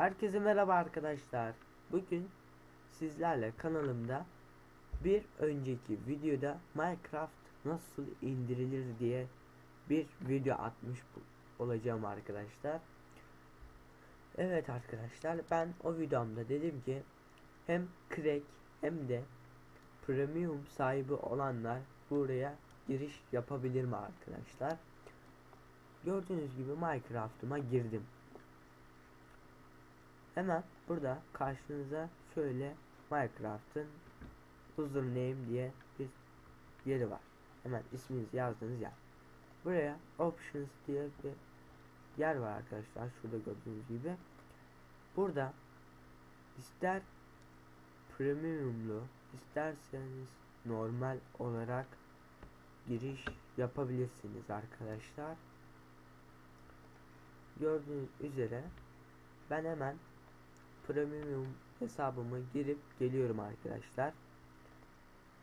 Herkese merhaba arkadaşlar. Bugün sizlerle kanalımda bir önceki videoda Minecraft nasıl indirilir diye bir video atmış olacağım arkadaşlar. Evet arkadaşlar ben o videomda dedim ki hem crack hem de premium sahibi olanlar buraya giriş yapabilir mi arkadaşlar? Gördüğünüz gibi Minecraft'ıma girdim. Hemen burada karşınıza şöyle Minecraft'ın username diye bir yeri var. Hemen isminizi yazdığınız yer. Buraya options diye bir yer var arkadaşlar. Şurada gördüğünüz gibi. Burada ister premiumlu isterseniz normal olarak giriş yapabilirsiniz arkadaşlar. Gördüğünüz üzere ben hemen premium hesabımı girip geliyorum arkadaşlar.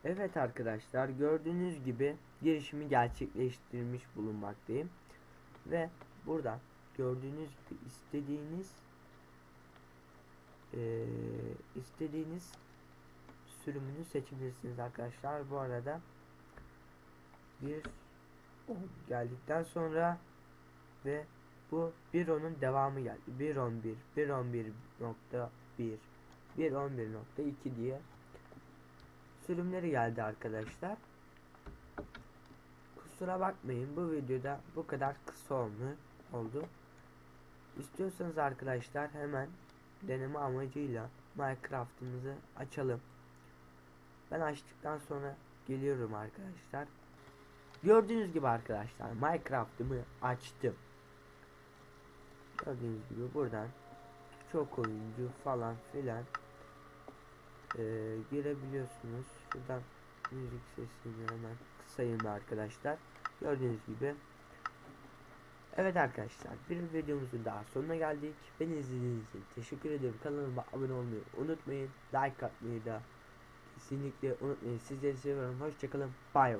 Evet arkadaşlar gördüğünüz gibi girişimi gerçekleştirmiş bulunmaktayım. Ve buradan gördüğünüz gibi istediğiniz eee, istediğiniz sürümünü seçebilirsiniz arkadaşlar. Bu arada bir geldikten sonra ve bu 1.10'un devamı geldi. 1.11, 1.11.1, 1.11.2 diye sürümleri geldi arkadaşlar. Kusura bakmayın bu videoda bu kadar kısa olmu oldu. İstiyorsanız arkadaşlar hemen deneme amacıyla Minecraft'ımızı açalım. Ben açtıktan sonra geliyorum arkadaşlar. Gördüğünüz gibi arkadaşlar Minecraft'ımı açtım. Gördüğünüz gibi buradan çok oyuncu falan filan eee, girebiliyorsunuz. Şuradan müzik sesini hemen kısayım arkadaşlar. Gördüğünüz gibi. Evet arkadaşlar bir videomuzun daha sonuna geldik. Beni izlediğiniz için teşekkür ederim. Kanalıma abone olmayı unutmayın. Like atmayı da kesinlikle unutmayın. Sizleri seviyorum. Hoşçakalın. Bay bay.